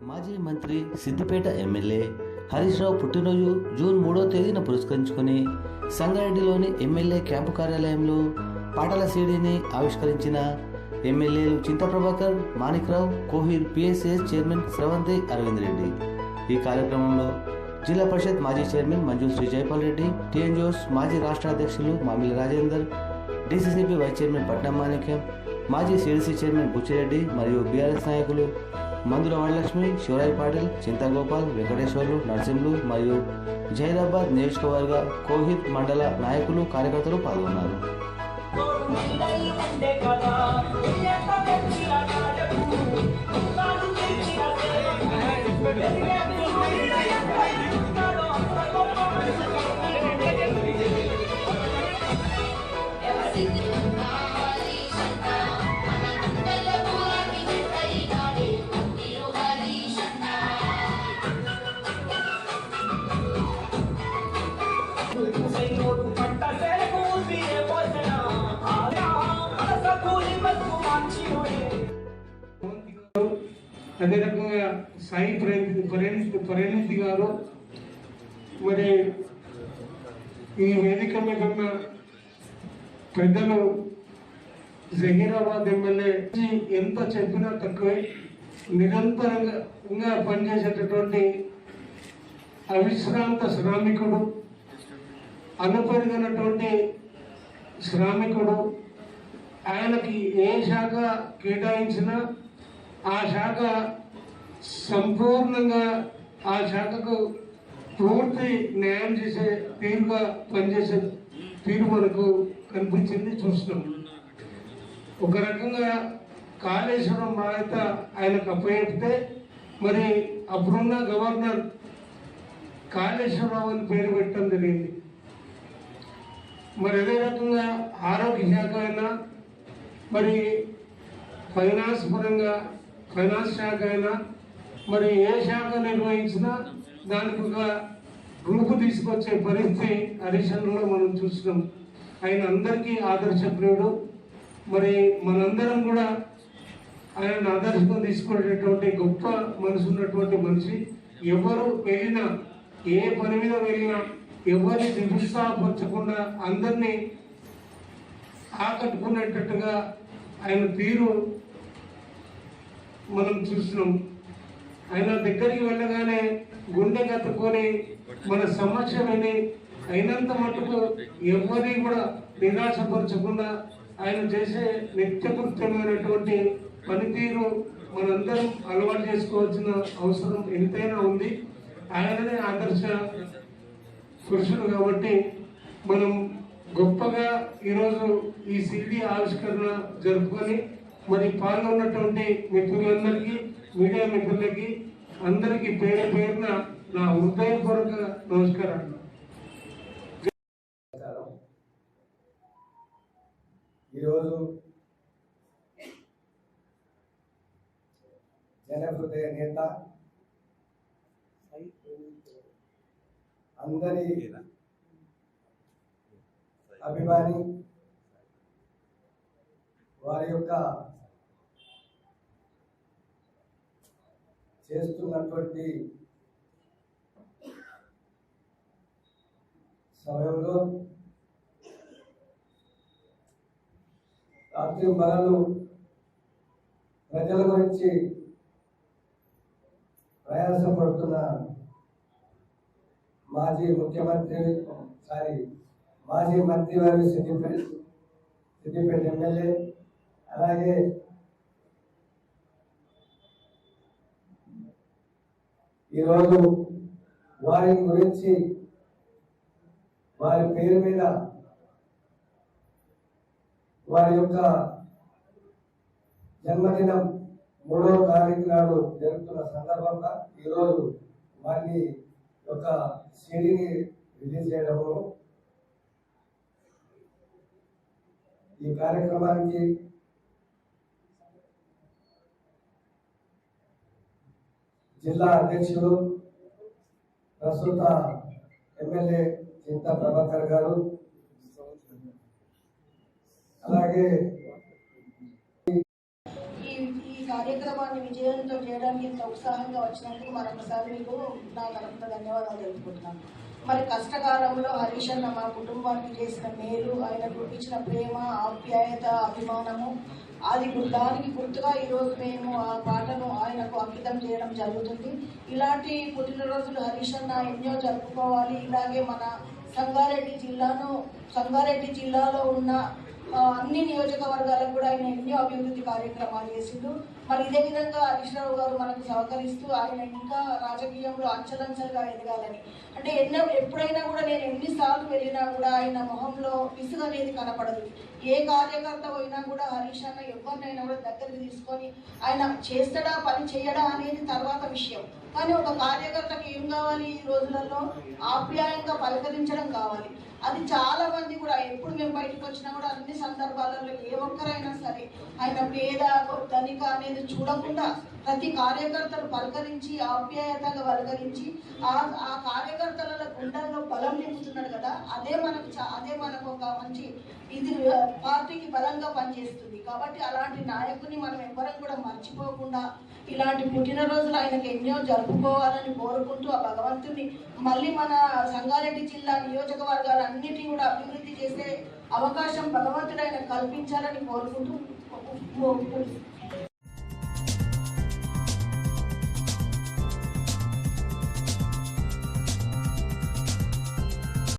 మాజీ మంత్రి సిద్దిపేట ఎమ్మెల్యే హరీష్ రావు పుట్టినరోజు జూన్ మూడో తేదీన పురస్కరించుకొని సంగారెడ్డిలోని ఎమ్మెల్యే క్యాంపు కార్యాలయంలో పాటల సీడీని ఆవిష్కరించిన ఎమ్మెల్యేలు చింత ప్రభాకర్ మాణిక్రావు కోహిర్ పిఎస్ఎస్ చైర్మన్ స్రవంతి అరవింద్ రెడ్డి. ఈ కార్యక్రమంలో జిల్లా పరిషత్ మాజీ chairman Manjushree Jaipal Reddy TNGOs మాజీ రాష్ట్ర అధ్యక్షులు Mamili Rajender DCCB vice chairman Patnam Manikyam మాజీ సిడిసి చైర్మన్ బుచ్చిరెడ్డి మరియు బీఆర్ఎస్ నాయకులు మందుల వరలక్ష్మి శివరాయ్ పాటిల్ చింతగోపాల్ వెంకటేశ్వర్లు నరసింహులు మరియు జైదాబాద్ నియోజకవర్గ కోహిత్ మండల నాయకులు కార్యకర్తలు పాల్గొన్నారు. అదే రకంగా సాయి ప్రేమ్ పరిణితి పరిణితి గారు మరి ఈ వేదిక మీద ఉన్న పెద్దలు జహీరాబాద్ ఎమ్మెల్యే ఎంత చెప్పినా తక్కువే. నిరంతరంగా పనిచేసేటటువంటి అవిశ్రాంత శ్రామికుడు అనుపరిగినటువంటి శ్రామికుడు. ఆయనకి ఏ శాఖ కేటాయించినా ఆ శాఖ సంపూర్ణంగా ఆ శాఖకు పూర్తి న్యాయం చేసే తీరుగా పనిచేసే తీరు మనకు కనిపించింది చూస్తున్నాం. ఒక రకంగా కాళేశ్వరం బాధ్యత ఆయనకు అప్పచెప్తే మరి అప్పుడున్న గవర్నర్ కాళేశ్వరరావు అని పేరు పెట్టడం జరిగింది. మరి అదే రకంగా ఆరోగ్య శాఖ అయినా మరి ఫైనాన్స్ పరంగా ఫైనాన్స్ శాఖ అయినా మరి ఏ శాఖ నిర్వహించినా దానికి ఒక రూపు తీసుకొచ్చే పరిస్థితి హరిశన్లో మనం చూస్తున్నాం. ఆయన అందరికీ ఆదర్శప్రియుడు మరి మనందరం కూడా ఆయన ఆదర్శంగా తీసుకునేటటువంటి గొప్ప మనసు ఉన్నటువంటి మనిషి. ఎవరు వెళ్ళినా ఏ పని మీద వెళ్ళినా ఎవరిని నిరుత్సాహపరచకుండా అందరినీ ఆకట్టుకునేటట్టుగా ఆయన తీరు మనం చూస్తున్నాం ఆయన దగ్గరికి వెళ్ళగానే గుండె కత్తుకొని మన సమస్య విని అయినంత మటుకు ఎవరిని కూడా నిరాశపరచకుండా ఆయన చేసే నిత్యకృత్యమైనటువంటి పనితీరు మనందరం అలవాటు చేసుకోవాల్సిన అవసరం ఎంతైనా ఉంది. ఆయననే ఆదర్శ పురుషుడు కాబట్టి మనం గొప్పగా ఈరోజు ఈ సిడి ఆవిష్కరణ జరుపుకొని మరి పాల్గొన్నటువంటి మిత్రులందరికీ మీడియా మిత్రులకి అందరికీ పేరు పేరున నా హృదయపూర్వక నమస్కారాలు నమస్కారం. ఈరోజు జనహృదయ నేత అందరి అభిమాని వారి యొక్క చేస్తున్నటువంటి సమయంలో రాత్రి మరలు ప్రజల గురించి ప్రయాసపడుతున్న మాజీ ముఖ్యమంత్రి సారీ మాజీ మంత్రి వారి సిద్దిపేట సిద్దిపేట ఎమ్మెల్యే అలాగే ఈరోజు వారి గురించి వారి పేరు మీద వారి యొక్క జన్మదినం మూడవ తారీఖు నాడు జరుగుతున్న సందర్భంగా ఈరోజు వారి యొక్క సిడీని రిలీజ్ చేయడము ఈ కార్యక్రమానికి జిల్లా అధ్యక్షుడు ప్రస్తుత ఎమ్మెల్యే చింతా ప్రభాకర్ గారు. అలాగే ఈ కార్యక్రమాన్ని విజయంతో చేయడానికి ఇంత ఉత్సాహంగా వచ్చినందుకు మరొకసారి మీకు నా తరఫున ధన్యవాదాలు తెలుపుకుంటున్నాను. మరి కష్టకాలంలో హరీష్ అన్న మా కుటుంబానికి చేసిన మేలు ఆయన చూపించిన ప్రేమ ఆప్యాయత అభిమానము అది దానికి గుర్తుగా ఈరోజు మేము ఆ పాటను ఆయనకు అంకితం చేయడం జరుగుతుంది. ఇలాంటి పుట్టినరోజులు హరీష్ అన్న ఎన్నో జరుపుకోవాలి. ఇలాగే మన సంగారెడ్డి జిల్లాను సంగారెడ్డి జిల్లాలో ఉన్న అన్ని నియోజకవర్గాలకు కూడా ఆయన ఎన్ని అభివృద్ధి కార్యక్రమాలు చేసిండు. మరి ఇదే విధంగా హరీష్ రావు గారు మనకు సహకరిస్తూ ఆయన ఇంకా రాజకీయంలో అంచలంచలుగా ఎదగాలని. అంటే ఎన్నో ఎప్పుడైనా కూడా నేను ఎన్నిసార్లు వెళ్ళినా కూడా ఆయన మొహంలో విసుగు అనేది కనపడదు. ఏ కార్యకర్త పోయినా కూడా హరీష్ అన్న ఎవరినైనా కూడా దగ్గరికి తీసుకొని ఆయన చేస్తాడా పని చేయడా అనేది తర్వాత విషయం. కానీ ఒక కార్యకర్తకి ఏం కావాలి ఈ రోజులలో? ఆప్యాయంగా పలకరించడం కావాలి. అది చాలా మంది కూడా ఎప్పుడు మేము బయటకు వచ్చినా కూడా అన్ని సందర్భాలలో ఏ ఒక్కరైనా సరే ఆయన పేద ధనిక అనేది చూడకుండా ప్రతి కార్యకర్తను పలకరించి ఆప్యాయతగా పలకరించి ఆ ఆ కార్యకర్తల గుండెల్లో బలం నింపుతున్నాడు కదా అదే మనకు అదే మనకు ఒక మంచి ఇది పార్టీకి బలంగా పనిచేస్తుంది. కాబట్టి అలాంటి నాయకుని మనం ఎవ్వరం కూడా మర్చిపోకుండా ఇలాంటి పుట్టినరోజులు ఆయనకి ఎన్నో జరుపుకోవాలని కోరుకుంటూ ఆ భగవంతుని మళ్ళీ మన సంగారెడ్డి జిల్లా నియోజకవర్గాలన్నిటినీ కూడా అభివృద్ధి చేసే అవకాశం భగవంతుడు ఆయన కల్పించాలని కోరుకుంటూ